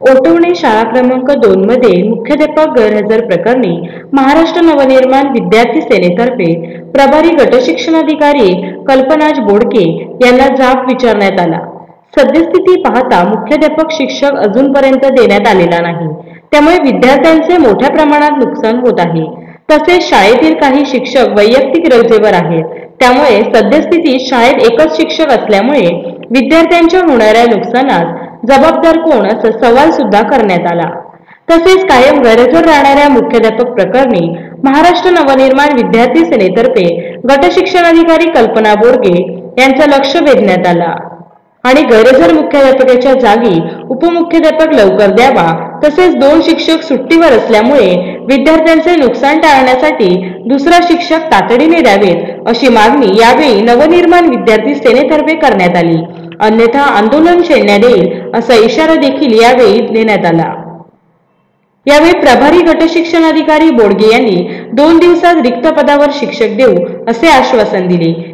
ओटवणे शाळा क्रमांक दोन मध्ये मुख्याध्यापक गैरहजर प्रकरणी महाराष्ट्र नवनिर्माण विद्यार्थी सेनेतर्फे प्रभारी गटशिक्षणाधिकारी कल्पनाज बोडके यांना जाब विचारण्यात आला. सद्यस्थिती पाहता मुख्याध्यापक शिक्षक अजूनपर्यंत देण्यात आलेला नाही. त्यामुळे विद्यार्थ्यांचे मोठ्या प्रमाणात नुकसान होत आहे. तसेच शाळेतील काही शिक्षक वैयक्तिक रजेवर आहेत. त्यामुळे सद्यस्थितीत शाळेत एकच शिक्षक असल्यामुळे विद्यार्थ्यांच्या होणाऱ्या नुकसानास जबाबदार कोण असा सवाल सुद्धा करण्यात आला. तसेच कायम गैरहजर राहणाऱ्या मुख्याध्यापक प्रकरणी महाराष्ट्र नवनिर्माण विद्यार्थी सेनेतर्फे गटशिक्षणाधिकारी कल्पना बोरगे यांचं लक्ष वेधण्यात आला. आणि गैरहजर मुख्याध्यापकाच्या जागी उपमुख्याध्यापक लवकर द्यावा तसेच दोन शिक्षक सुट्टीवर असल्यामुळे विद्यार्थ्यांचे नुकसान टाळण्यासाठी दुसरा शिक्षक तातडीने द्यावेत अशी मागणी यावेळी नवनिर्माण विद्यार्थी सेनेतर्फे करण्यात आली. अन्यथा आंदोलन छेडण्यात येईल असा इशारा देखील यावेळी देण्यात आला. यावेळी प्रभारी गटशिक्षणाधिकारी बोडगे यांनी दोन दिवसात रिक्त पदावर शिक्षक देऊ असे आश्वासन दिले.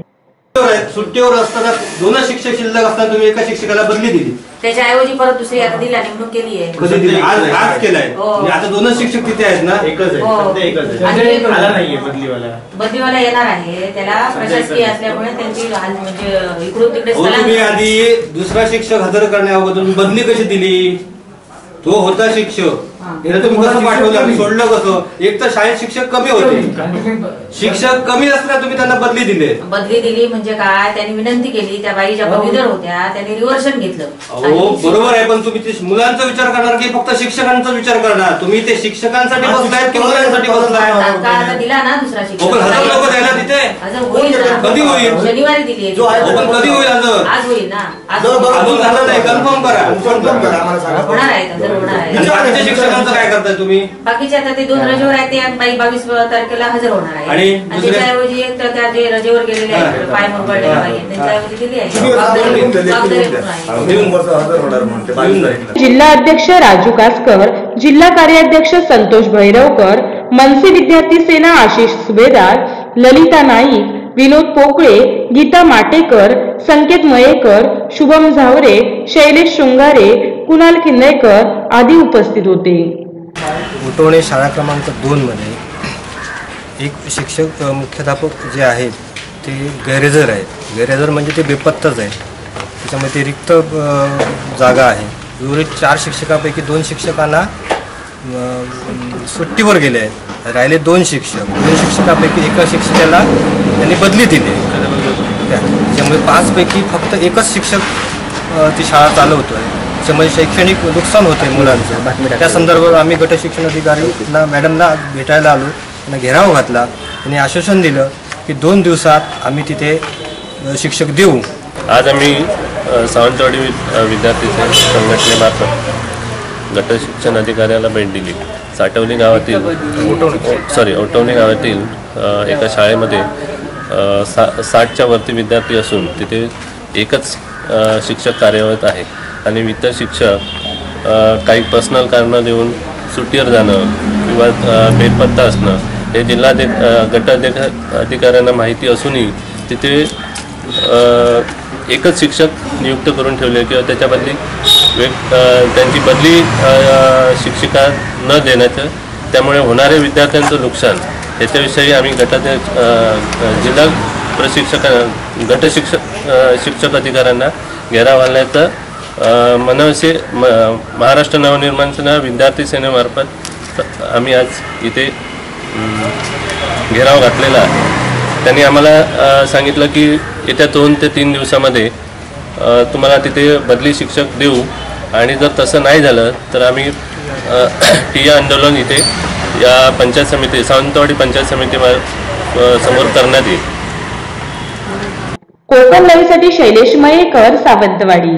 सुट्टीवर असताना दोनच शिक्षक शिल्लक असताना तुम्ही एका शिक्षकाला बदली दिली. त्याच्याऐवजी परत दुसरी आता दिला नेमणूक केली आहे. कधी दिली? आज आज केलाय. हो. म्हणजे आता दोनच शिक्षक तिथे आहेत ना? एकच आहे. हो. सध्या एकच आणि आहे. एक- आला नाहीये बदलीवाला. बदलीवाला येणार आहे. त्याला प्रशासकीय असल्यामुळे त्यांची हाल म्हणजे इकडून तिकडे हो तुम्ही स्थलांतर- आधी दुसरा शिक्षक हजर करण्याअगोदर तुम्ही बदली कशी दिली? तो होता शिक्षक. हा. याला कसं पाठवलं? आणि सोडलं कसं? एक तर शाळेत शिक्षक कमी होते. शिक्षक कमी असताना तुम्ही त्यांना बदली दिले. बदली दिली म्हणजे काय? त्यांनी विनंती केली. त्या बाई ज्या पदवीधर होत्या. त्यांनी रिव्हर्शन घेतलं. आणि बरोबर आहे पण तुम्ही ते मुलांचा विचार करणार की फक्त शिक्षकांचा विचार करणार? तुम्ही ते शिक्षकांसाठी बसलाय की मुलांसाठी बसलाय तात्काळ आता दिला ना दुसरा हो, पण हजर शिक्षक लोक द्यायला तिथे? हजर. कधी होईल? शनिवारी दिली आहे. जो आहे हो, पण कधी होईल हजर आज होईल ना. आज बरं, बरं. अजून झालं नाही कन्फर्म करा. कन्फर्म करा आम्हाला सांगा. होणार आहे हजर होणार आणि आहे बाकीच्या शिक्षकांचं काय करताय तुम्ही? बाकीचे आता ते दोन रजेवर आहेत ते आणि बाई बावीस तारखेला हजर होणार आहे. आणि आणि दुसऱ्या- त्याच्याऐवजी एक तर त्या जे रजेवर गेलेले आहेत हा. पाय बाई आहेत, त्यांच्याऐवजी दिली आहे. आहे. हजर होणार म्हणते बावीस तारीखला. जिल्हा अध्यक्ष राजू कासकर जिल्हा कार्याध्यक्ष संतोष भैरवकर मनसे विद्यार्थी सेना आशिष सुभेदार ललिता नाईक विनोद पोकळे गीता माटेकर संकेत मयेकर शुभम झावरे शैलेश शृंगारे कुणाल किन्नयकर आदी उपस्थित होते. उटवणे शाळा क्रमांक दोनमध्ये एक शिक्षक मुख्याध्यापक जे आहेत ते गैरेजर आहेत. गैरेजर म्हणजे ते बेपत्ताच आहे त्याच्यामध्ये ते रिक्त जागा आहे. उर्वरित चार शिक्षकापैकी दोन शिक्षकांना सुट्टीवर गेले आहेत. राहिले दोन शिक्षक. दोन शिक्षकापैकी एका शिक्षकाला त्यांनी बदली दिली. त्यामुळे पाचपैकी फक्त एकच शिक्षक ती शाळा चालवतो आहे त्यामुळे शैक्षणिक नुकसान होते मुलांचं. त्या संदर्भात आम्ही गट शिक्षण अधिकारीना मॅडमला भेटायला आलो. त्यांना घेराव घातला. त्यांनी आश्वासन दिलं की दोन दिवसात आम्ही तिथे शिक्षक देऊ. आज आम्ही सावंतवाडी विद्यार्थी संघटनेमार्फत गट शिक्षण अधिकाऱ्याला भेट दिली. साठवली गावातील सॉरी ओटवणी गावातील एका शाळेमध्ये सा साठच्या वरती विद्यार्थी असून तिथे एकच शिक्षक कार्यरत आहे. आणि इतर शिक्षक काही पर्सनल कारणं देऊन सुट्टीवर जाणं किंवा बेपत्ता असणं हे जिल्हाधिक गट अधिकाऱ्यांना माहिती असूनही तिथे एकच शिक्षक नियुक्त करून ठेवले किंवा त्याच्याबद्दल त्यांची बदली शिक्षिका न देण्याचं त्यामुळे होणाऱ्या विद्यार्थ्यांचं नुकसान याच्याविषयी आम्ही गटाध्यक्ष जिल्हा प्रशिक्षक गट शिक्षक शिक्षक अधिकाऱ्यांना घेराव घालण्याचं मनसे म महाराष्ट्र नवनिर्माण सेना विद्यार्थी सेनेमार्फत आम्ही आज इथे घेराव घातलेला आहे. त्यांनी आम्हाला सांगितलं की येत्या दोन ते तीन दिवसामध्ये तुम्हाला तिथे बदली शिक्षक देऊ आणि जर तसं नाही झालं तर आम्ही ठिय्या आंदोलन इथे या पंचायत समिती सावंतवाडी पंचायत समिती समोर करण्यात येईल. कोकण लाईव्हसाठी शैलेश मयेकर सावंतवाडी.